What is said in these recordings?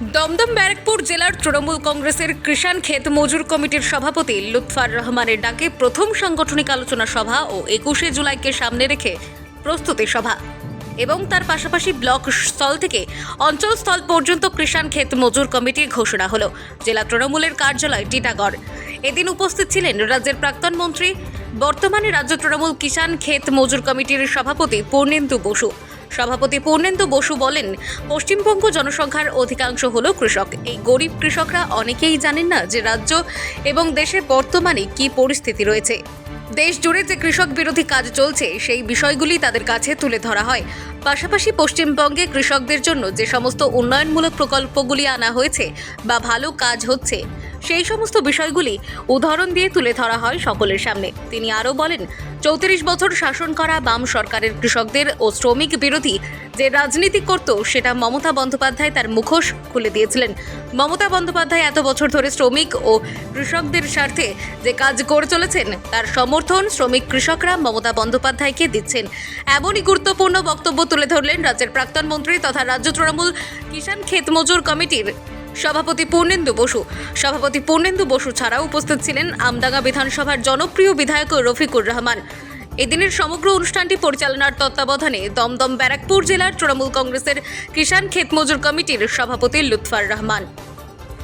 দমদম ব্যারাকপুর জেলার তৃণমূল কংগ্রেসের কৃষাণ ক্ষেত মজুর কমিটির সভাপতি লুৎফার রহমানের ডাকে প্রথম সাংগঠনিক আলোচনা সভা ও একুশে জুলাইকে সামনে রেখে প্রস্তুতি সভা। এবং তার পাশাপাশি ব্লক স্থল থেকে অঞ্চল স্থল পর্যন্ত কৃষাণ ক্ষেত মজুর কমিটির ঘোষণা হলো, জেলা তৃণমূলের কার্যালয় টিটাগড়। এদিন উপস্থিত ছিলেন রাজ্যের প্রাক্তন মন্ত্রী, বর্তমানে রাজ্য তৃণমূল কিষাণ ক্ষেত মজুর কমিটির সভাপতি পূর্ণেন্দু বসু। সভাপতি পূর্ণেন্দু বসু বলেন, পশ্চিমবঙ্গ জনসংখ্যার অধিকাংশ হল কৃষক। এই গরিব কৃষকরা অনেকেই জানেন না যে রাজ্য এবং দেশে বর্তমানে কি পরিস্থিতি রয়েছে। দেশ জুড়ে যে কৃষক বিরোধী কাজ চলছে, সেই বিষয়গুলি তাদের কাছে তুলে ধরা হয়। পাশাপাশি পশ্চিমবঙ্গে কৃষকদের জন্য যে সমস্ত উন্নয়নমূলক প্রকল্পগুলি আনা হয়েছে বা ভালো কাজ হচ্ছে সেই সমস্ত বিষয়গুলি উদাহরণ দিয়ে তুলে ধরা হয় সকলের সামনে। তিনি আরও বলেন, চৌত্রিশ বছর শাসন করা বাম সরকারের কৃষকদের ও শ্রমিক বিরোধী যে রাজনীতি করত, সেটা মমতা বন্দ্যোপাধ্যায় তার মুখোশ খুলে দিয়েছিলেন। মমতা বন্দ্যোপাধ্যায় এত বছর ধরে শ্রমিক ও কৃষকদের স্বার্থে যে কাজ করে চলেছেন, তার সমর্থন শ্রমিক কৃষকরা মমতা বন্দ্যোপাধ্যায়কে দিচ্ছেন। এমনই গুরুত্বপূর্ণ বক্তব্য তুলে ধরলেন রাজ্যের প্রাক্তন মন্ত্রী তথা রাজ্য তৃণমূল কিষাণ ক্ষেত মজুর কমিটির সভাপতি পূর্ণেন্দু বসু। সভাপতি পূর্ণেন্দু বসু ছাড়াও উপস্থিত ছিলেন আমডাঙ্গা বিধানসভার জনপ্রিয় বিধায়ক রফিকুর রহমান। এদিনের সমগ্র অনুষ্ঠানটি পরিচালনার তত্ত্বাবধানে দমদম ব্যারাকপুর জেলার তৃণমূল কংগ্রেসের কিষাণ ক্ষেত মজুর কমিটির সভাপতি লুৎফার রহমান।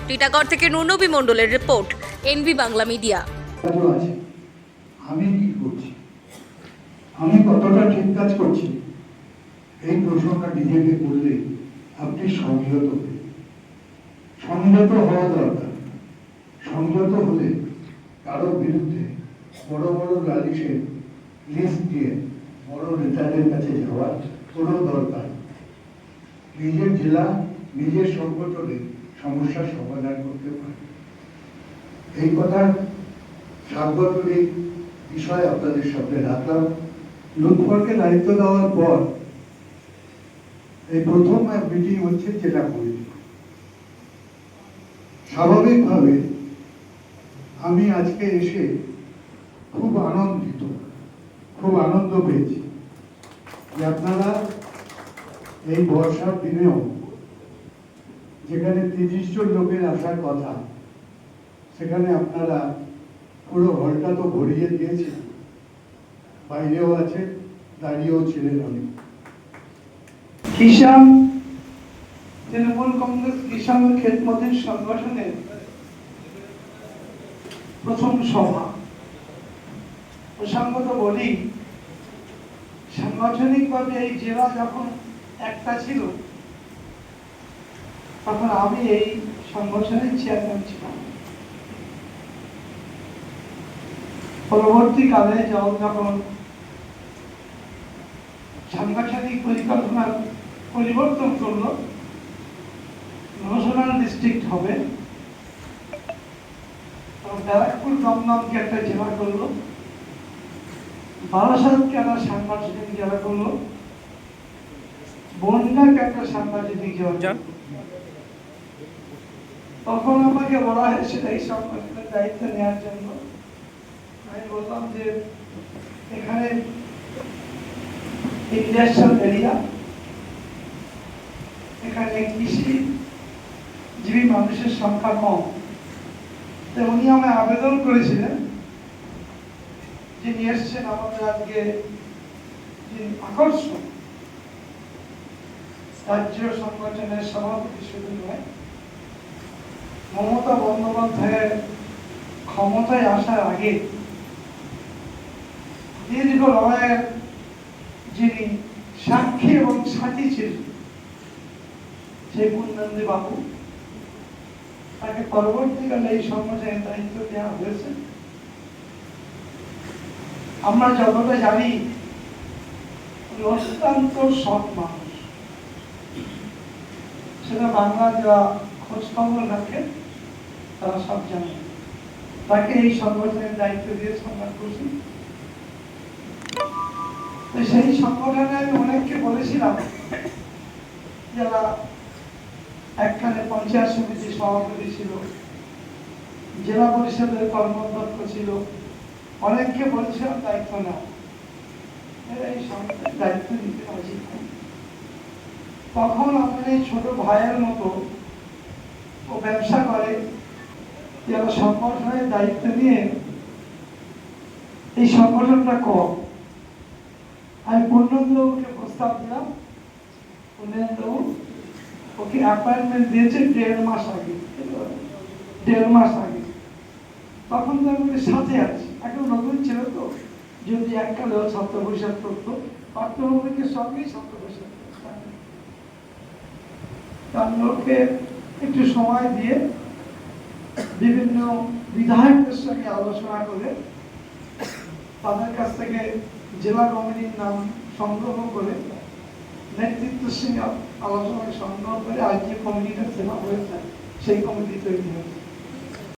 টিটাগড় থেকে নুনবী মণ্ডলের রিপোর্ট এনবি বাংলা মিডিয়া। আমি কি করছি? আমি কতটা ঠিক কাজ করছি? এই প্রশ্নটা নিজেকে করলে আপনি সংযত সংযত হওয়া দরকার। সংযত হলে কারও বিরুদ্ধে বড় বড় লালিশের লিস্ট দিয়ে বড় নেতাদের কাছে যাওয়ার কোনো দরকার নিজের জেলা, নিজের সংগঠনে সমস্যার সমাধান করতে পারে। এই কথা সাংগঠনিক বিষয় আপনাদের সামনে রাখলাম। লুৎফরকে দায়িত্ব দেওয়ার পর এই প্রথম মিটিং হচ্ছে জেলা কমিটি স্বাভাবিকভাবে আমি আজকে এসে খুব আনন্দিত, খুব আনন্দ পেয়েছি। যে আপনারা এই বর্ষার দিনেও যেখানে তিরিশ জন লোকের আসার কথা, সেখানে আপনারা পুরো হলটা তো ভরিয়ে দিয়েছেন। বাইরেও আছে দাঁড়িয়েও ছিলেন অনেক। কিষাণ তৃণমূল কংগ্রেস কিষাণ খেতমতের সংগঠনের প্রথম সভা। প্রসঙ্গত বলি, সাংগঠনিকভাবে এই জেলা যখন একটা ছিল, তখন আমি এই সংগঠনের চেয়ারম্যান ছিলাম। পরবর্তীকালে যখন যখন সাংগঠনিক পরিকল্পনার পরিবর্তন করল ন্যাশনাল ডিস্ট্রিক্ট হবে। ব্যারাকপুর দমদমকে একটা জেলা করল। বারাসাতকে একটা সাংগঠনিক জেলা করল। বনগাঁকে একটা সাংগঠনিক জেলা। তখন আমাকে বলা হয়েছিল এই সংগঠনের দায়িত্ব নেওয়ার জন্য। আমি বললাম যে এখানে ইন্ডাস্ট্রিয়াল এরিয়া মানুষের সংখ্যা কম। তো উনি আমায় আবেদন করেছিলেন যিনি এসছেন আমাদের আজকে যিনি আকর্ষণ। রাজ্য সংগঠনের সভাপতি শুধু নয়, মমতা বন্দ্যোপাধ্যায়ের ক্ষমতায় আসার আগে দীর্ঘ লড়াইয়ের যিনি সাক্ষী এবং সাথী ছিলেন, সেই পূর্ণান্দি বাবু তাকে পরবর্তীকালে এই সংগঠনের দায়িত্ব দেওয়া হয়েছে। আমরা যতটা জানি অত্যন্ত সৎ মানুষ। সেটা বাংলা যারা খোঁজ খবর রাখে, তারা সব জানে। তাকে এই সংগঠনের দায়িত্ব দিয়ে সম্মান করছি। সেই সংগঠনে আমি অনেককে বলেছিলাম, যারা একখানে পঞ্চায়েত সমিতির সভাপতি ছিল, জেলা পরিষদের কর্মদক্ষ ছিল, অনেককে বলেছিলাম দায়িত্ব এরা এই দায়িত্ব নিতে রাজি তখন আমাদের এই ছোট ভাইয়ের মতো ও ব্যবসা করে যারা সংগঠনের দায়িত্ব নিয়ে এই সংগঠনটা কম আমি পূর্ণেন্দ্রবাবুকে প্রস্তাব দিলাম, পূর্ণেন্দ্রবাবু ওকে অ্যাপয়েন্টমেন্ট দিয়েছে দেড় মাস আগে। দেড় মাস আগে। তখন তো আমি সাথে আছি। এখন নতুন ছিল তো। যদি এককালে ছাত্র পরিষদ করতো পাঠ্যভূমিকের সঙ্গেই ছাত্র পরিষদ করতাম। তা আমি ওকে একটু সময় দিয়ে বিভিন্ন বিধায়কদের সঙ্গে আলোচনা করে তাদের কাছ থেকে জেলা কমিটির নাম সংগ্রহ করে নেতৃত্বের সঙ্গে আলোচনায় সংগ্রহ করে আজ যে কমিটিটা সেবা হয়েছে সেই কমিটি তৈরি হয়েছে।